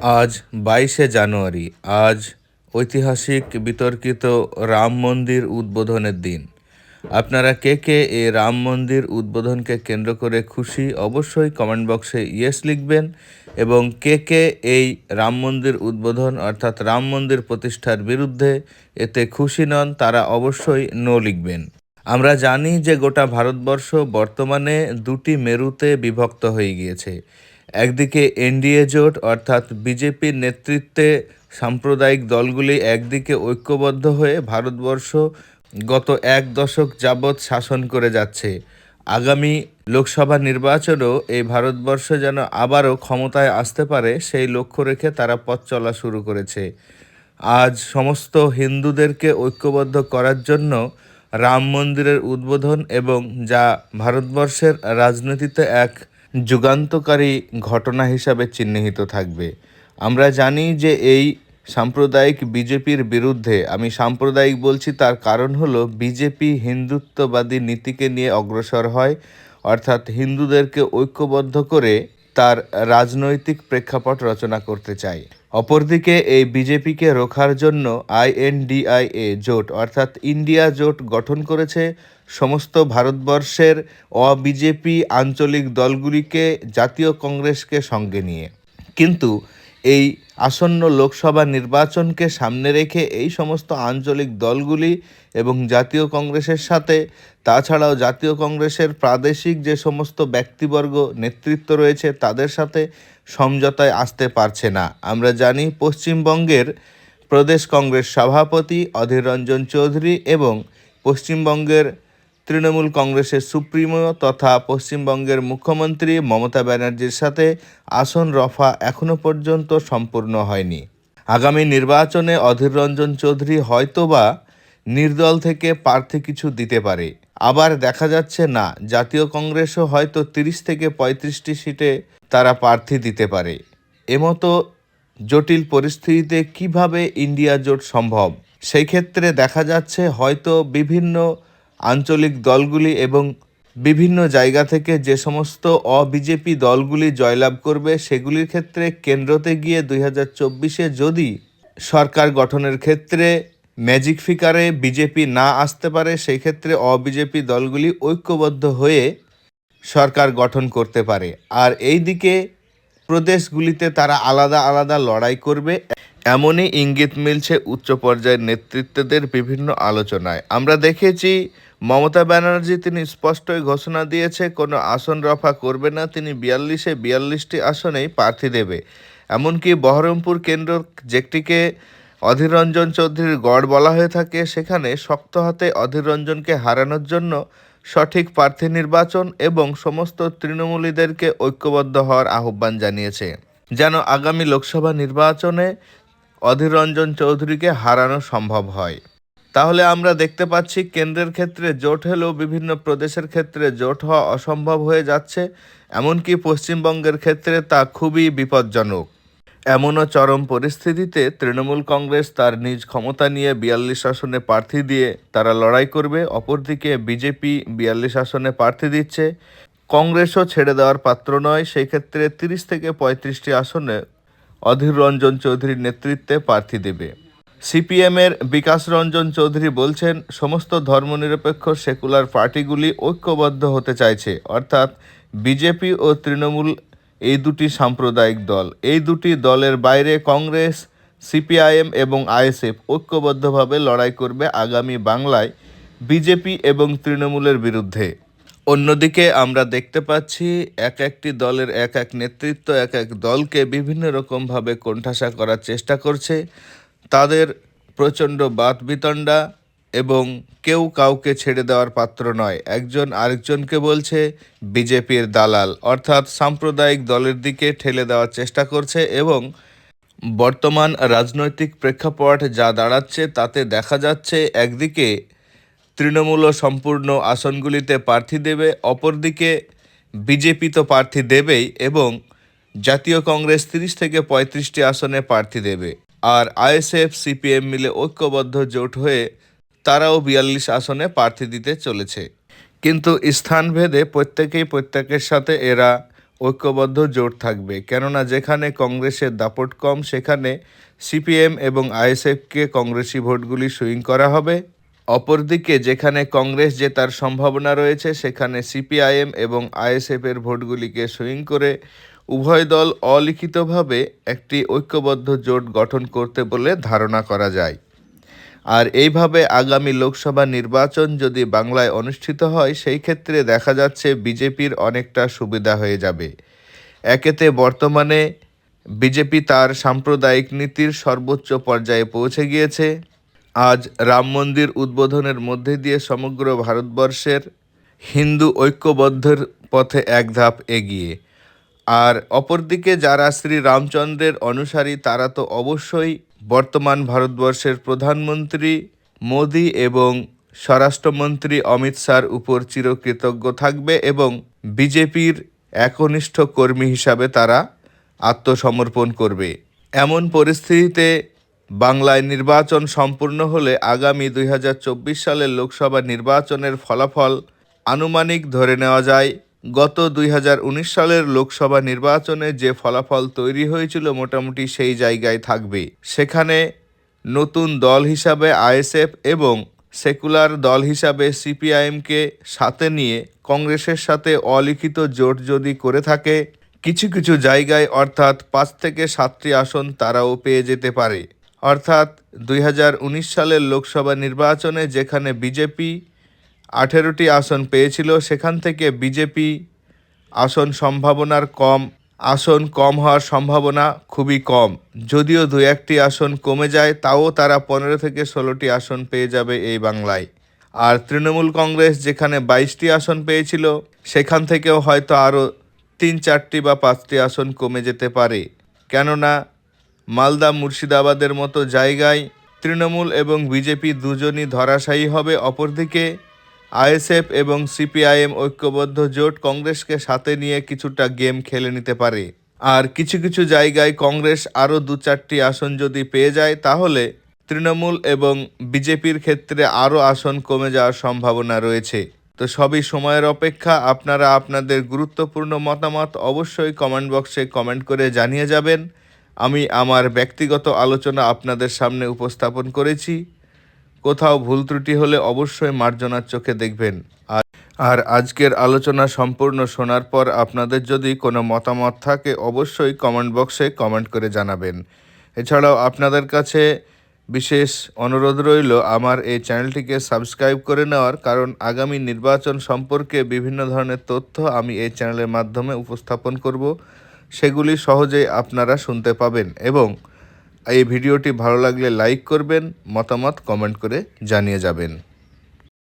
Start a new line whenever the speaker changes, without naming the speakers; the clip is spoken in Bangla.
আজ বাইশে জানুয়ারি, আজ ঐতিহাসিক বিতর্কিত রাম মন্দির উদ্বোধনের দিন। আপনারা কে কে এই রাম মন্দির উদ্বোধনকে কেন্দ্র করে খুশি অবশ্যই কমেন্ট বক্সে ইয়েস লিখবেন এবং কে কে এই রাম মন্দির উদ্বোধন অর্থাৎ রাম মন্দির প্রতিষ্ঠার বিরুদ্ধে এতে খুশি নন, তারা অবশ্যই নো লিখবেন। আমরা জানি যে গোটা ভারতবর্ষ বর্তমানে দুটি মেরুতে বিভক্ত হয়ে গিয়েছে। একদিকে এনডিএ জোট, অর্থাৎ বিজেপির নেতৃত্বে সাম্প্রদায়িক দলগুলি একদিকে ঐক্যবদ্ধ হয়ে ভারতবর্ষ গত এক দশক যাবৎ শাসন করে যাচ্ছে। আগামী লোকসভা নির্বাচনেও এই ভারতবর্ষ যেন আবারও ক্ষমতায় আসতে পারে, সেই লক্ষ্য রেখে তারা পথ চলা শুরু করেছে। আজ সমস্ত হিন্দুদেরকে ঐক্যবদ্ধ করার জন্য রাম মন্দিরের উদ্বোধন এবং যা ভারতবর্ষের রাজনীতিতে এক যুগান্তকারী ঘটনা হিসাবে চিহ্নিত থাকবে। আমরা জানি যে এই সাম্প্রদায়িক বিজেপির বিরুদ্ধে, আমি সাম্প্রদায়িক বলছি, তার কারণ হলো বিজেপি হিন্দুত্ববাদী নীতিকে নিয়ে অগ্রসর হয়, অর্থাৎ হিন্দুদেরকে ঐক্যবদ্ধ করে তার রাজনৈতিক প্রেক্ষাপট রচনা করতে চায়। অপরদিকে, এই বিজেপিকে রোখার জন্য আইএনডিআইএ জোট, অর্থাৎ ইন্ডিয়া জোট, গঠন করেছে সমস্ত ভারতবর্ষের অবিজেপি আঞ্চলিক দলগুলিকে, জাতীয় কংগ্রেসকে সঙ্গে নিয়ে। কিন্তু এই আসন্ন লোকসভা নির্বাচনকে সামনে রেখে এই সমস্ত আঞ্চলিক দলগুলি এবং জাতীয় কংগ্রেসের সাথে, তাছাড়াও জাতীয় কংগ্রেসের প্রাদেশিক যে সমস্ত ব্যক্তিবর্গ নেতৃত্ব রয়েছে তাদের সাথে সমঝোতায় আসতে পারছে না। আমরা জানি পশ্চিমবঙ্গের প্রদেশ কংগ্রেস সভাপতি অধীর রঞ্জন চৌধুরী এবং পশ্চিমবঙ্গের তৃণমূল কংগ্রেসের সুপ্রিমো তথা পশ্চিমবঙ্গের মুখ্যমন্ত্রী মমতা ব্যানার্জির সাথে আসন রফা এখনও পর্যন্ত সম্পূর্ণ হয়নি। আগামী নির্বাচনে অধীর রঞ্জন চৌধুরী হয়তোবা নির্দল থেকে প্রার্থী কিছু দিতে পারে। আবার দেখা যাচ্ছে না, জাতীয় কংগ্রেসও হয়তো তিরিশ থেকে পঁয়ত্রিশটি সিটে তারা প্রার্থী দিতে পারে। এমতো জটিল পরিস্থিতিতে কীভাবে ইন্ডিয়া জোট সম্ভব? সেই ক্ষেত্রে দেখা যাচ্ছে হয়তো বিভিন্ন আঞ্চলিক দলগুলি এবং বিভিন্ন জায়গা থেকে যে সমস্ত অবিজেপি দলগুলি জয়লাভ করবে, সেগুলির ক্ষেত্রে কেন্দ্রতে গিয়ে দুই হাজার চব্বিশে যদি সরকার গঠনের ক্ষেত্রে ম্যাজিক ফিকারে বিজেপি না আসতে পারে, সেই ক্ষেত্রে অবিজেপি দলগুলি ঐক্যবদ্ধ হয়ে সরকার গঠন করতে পারে। আর এই দিকে প্রদেশগুলিতে তারা আলাদা আলাদা লড়াই করবে। এমনই ইঙ্গিত মিলছে উচ্চ পর্যায়ের নেতৃত্বদের বিভিন্ন আলোচনায়। আমরা দেখেছি, মমতা ব্যানার্জি তিনি স্পষ্টই ঘোষণা দিয়েছে, কোনো আসন রফা করবে না, তিনি বিয়াল্লিশে বিয়াল্লিশটি আসনেই প্রার্থী দেবে। এমনকি বহরমপুর কেন্দ্র যেটিকে অধীর রঞ্জন চৌধুরীর গড় বলা হয়ে থাকে, সেখানে শক্ত হাতে অধীর রঞ্জনকে হারানোর জন্য সঠিক প্রার্থী নির্বাচন এবং সমস্ত তৃণমূলীদেরকে ঐক্যবদ্ধ হওয়ার আহ্বান জানিয়েছে। যেন আগামী লোকসভা নির্বাচনে অধীর রঞ্জন চৌধুরীকে হারানো সম্ভব হয়। তাহলে আমরা দেখতে পাচ্ছি কেন্দ্রের ক্ষেত্রে জোট হলেও বিভিন্ন প্রদেশের ক্ষেত্রে জোট হওয়া অসম্ভব হয়ে যাচ্ছে। এমনকি পশ্চিমবঙ্গের ক্ষেত্রে তা খুবই বিপজ্জনক। এমনও চরম পরিস্থিতিতে তৃণমূল কংগ্রেস তার নিজ ক্ষমতা নিয়ে বিয়াল্লিশ আসনে প্রার্থী দিয়ে তারা লড়াই করবে, অপরদিকে বিজেপি বিয়াল্লিশ আসনে প্রার্থী দিচ্ছে। কংগ্রেসও ছেড়ে দেওয়ার পাত্র নয় সেই ক্ষেত্রে তিরিশ থেকে পঁয়ত্রিশটি আসনে অধীর রঞ্জন চৌধুরীর নেতৃত্বে প্রার্থী দেবে। সিপিএমের বিকাশ রঞ্জন চৌধুরী বলছেন, সমস্ত ধর্মনিরপেক্ষ সেকুলার পার্টিগুলি ঐক্যবদ্ধ হতে চাইছে, অর্থাৎ বিজেপি ও তৃণমূল এই দুটি সাম্প্রদায়িক দল। এই দুটি দলের বাইরে কংগ্রেস, সিপিআইএম এবং আইএসএফ ঐক্যবদ্ধভাবে লড়াই করবে আগামী বাংলায় বিজেপি এবং তৃণমূলের বিরুদ্ধে। অন্যদিকে আমরা দেখতে পাচ্ছি এক একটি দলের এক এক নেতৃত্ব, এক এক দলকে বিভিন্ন রকমভাবে কোণঠাসা করার চেষ্টা করছে। তাদের প্রচণ্ড বাত বিতণ্ডা এবং কেউ কাউকে ছেড়ে দেওয়ার পাত্র নয়। একজন আরেকজনকে বলছে, বিজেপির দালাল। অর্থাৎ সাম্প্রদায়িক দলের দিকে ঠেলে দেওয়ার চেষ্টা করছে এবং বর্তমান রাজনৈতিক প্রেক্ষাপট যা দাঁড়াচ্ছে তাতে দেখা যাচ্ছে একদিকে তৃণমূল সম্পূর্ণ আসনগুলিতে প্রার্থী দেবে, অপরদিকে বিজেপি তো প্রার্থী দেবেই এবং জাতীয় কংগ্রেস তিরিশ থেকে পঁয়ত্রিশটি আসনে প্রার্থী দেবে। আর আইএসএফ, সিপিএম মিলে ঐক্যবদ্ধ জোট হয়ে তারাও বিয়াল্লিশ আসনে প্রার্থী দিতে চলেছে। কিন্তু স্থানভেদে প্রত্যেকেই প্রত্যেকের সাথে এরা ঐক্যবদ্ধ, জোট থাকবে। কেননা যেখানে কংগ্রেসের দাপট কম, সেখানে সিপিএম এবং আইএসএফকে কংগ্রেসি ভোটগুলি সুইং করা হবে। অপরদিকে যেখানে কংগ্রেস জেতার সম্ভাবনা রয়েছে, সেখানে সিপিআইএম এবং আইএসএফ এর ভোটগুলিকে সুইং করে উভয় দল অলিখিতভাবে একটি ঐক্যবদ্ধ জোট গঠন করতে বলে ধারণা করা যায়। আর এইভাবে আগামী লোকসভা নির্বাচন যদি বাংলায় অনুষ্ঠিত হয়, সেই ক্ষেত্রে দেখা যাচ্ছে বিজেপির অনেকটা সুবিধা হয়ে যাবে। একেতে বর্তমানে বিজেপি তার সাম্প্রদায়িক নীতির সর্বোচ্চ পর্যায়ে পৌঁছে গিয়েছে। আজ রাম মন্দির উদ্বোধনের মধ্যে দিয়ে সমগ্র ভারতবর্ষের হিন্দু ঐক্যবদ্ধের পথে এক ধাপ এগিয়ে। আর অপরদিকে যারা শ্রী রামচন্দ্রের অনুসারী, তারা তো অবশ্যই বর্তমান ভারতবর্ষের প্রধানমন্ত্রী মোদি এবং স্বরাষ্ট্রমন্ত্রী অমিত শাহর উপর চিরকৃতজ্ঞ থাকবে এবং বিজেপির একনিষ্ঠ কর্মী হিসাবে তারা আত্মসমর্পণ করবে। এমন পরিস্থিতিতে বাংলায় নির্বাচন সম্পূর্ণ হলে আগামী দুই হাজার চব্বিশ সালের লোকসভা নির্বাচনের ফলাফল আনুমানিক ধরে নেওয়া যায় গত দুই হাজার উনিশ সালের লোকসভা নির্বাচনে যে ফলাফল তৈরি হয়েছিল মোটামুটি সেই জায়গায় থাকবে। সেখানে নতুন দল হিসাবে আইএসএফ এবং সেকুলার দল হিসাবে সিপিআইএমকে সাথে নিয়ে কংগ্রেসের সাথে অলিখিত জোট যদি করে থাকে, কিছু কিছু জায়গায় অর্থাৎ পাঁচ থেকে সাতটি আসন তারাও পেয়ে যেতে পারে। অর্থাৎ দুই হাজার উনিশ সালের লোকসভা নির্বাচনে যেখানে বিজেপি আঠেরোটি আসন পেয়েছিল। সেখান থেকে বিজেপি আসন সম্ভাবনার কম, আসন কম হওয়ার সম্ভাবনা খুবই কম। যদিও দু একটি আসন কমে যায়, তাও তারা পনেরো থেকে ষোলোটি আসন পেয়ে যাবে এই বাংলায়। আর তৃণমূল কংগ্রেস যেখানে বাইশটি আসন পেয়েছিল, সেখান থেকেও হয়তো আরও তিন, চারটি বা পাঁচটি আসন কমে যেতে পারে। কেননা, মালদা মুর্শিদাবাদের মতো জায়গায় তৃণমূল এবং বিজেপি দুজনই ধরাশায়ী হবে, অপরদিকে আইএসএফ এবং সিপিআইএম ঐক্যবদ্ধ জোট কংগ্রেসকে সাথে নিয়ে কিছুটা গেম খেলে নিতে পারে। আর কিছু কিছু জায়গায় কংগ্রেস আরও দু চারটি আসন যদি পেয়ে যায়, তাহলে তৃণমূল এবং বিজেপির ক্ষেত্রে আরও আসন কমে যাওয়ার সম্ভাবনা রয়েছে। তো সবই সময়ের অপেক্ষা, আপনারা আপনাদের গুরুত্বপূর্ণ মতামত অবশ্যই কমেন্ট বক্সে কমেন্ট করে জানিয়ে যাবেন। আমি আমার ব্যক্তিগত আলোচনা আপনাদের সামনে উপস্থাপন করেছি। কোথাও ভুল ত্রুটি হলে অবশ্যই মার্জনার চোখে দেখবেন। আর আর আজকের আলোচনা সম্পূর্ণ শোনার পর আপনাদের যদি কোনো মতামত থাকে, অবশ্যই কমেন্ট বক্সে কমেন্ট করে জানাবেন। এছাড়াও আপনাদের কাছে বিশেষ অনুরোধ রইল, আমার এই চ্যানেলটিকে সাবস্ক্রাইব করে নেওয়ার, কারণ আগামী নির্বাচন সম্পর্কে বিভিন্ন ধরনের তথ্য আমি এই চ্যানেলের মাধ্যমে উপস্থাপন করব। সেগুলি সহজেই আপনারা শুনতে পাবেন এবং এই ভিডিওটি ভালো লাগলে লাইক করবেন মতামত কমেন্ট করে জানিয়ে যাবেন।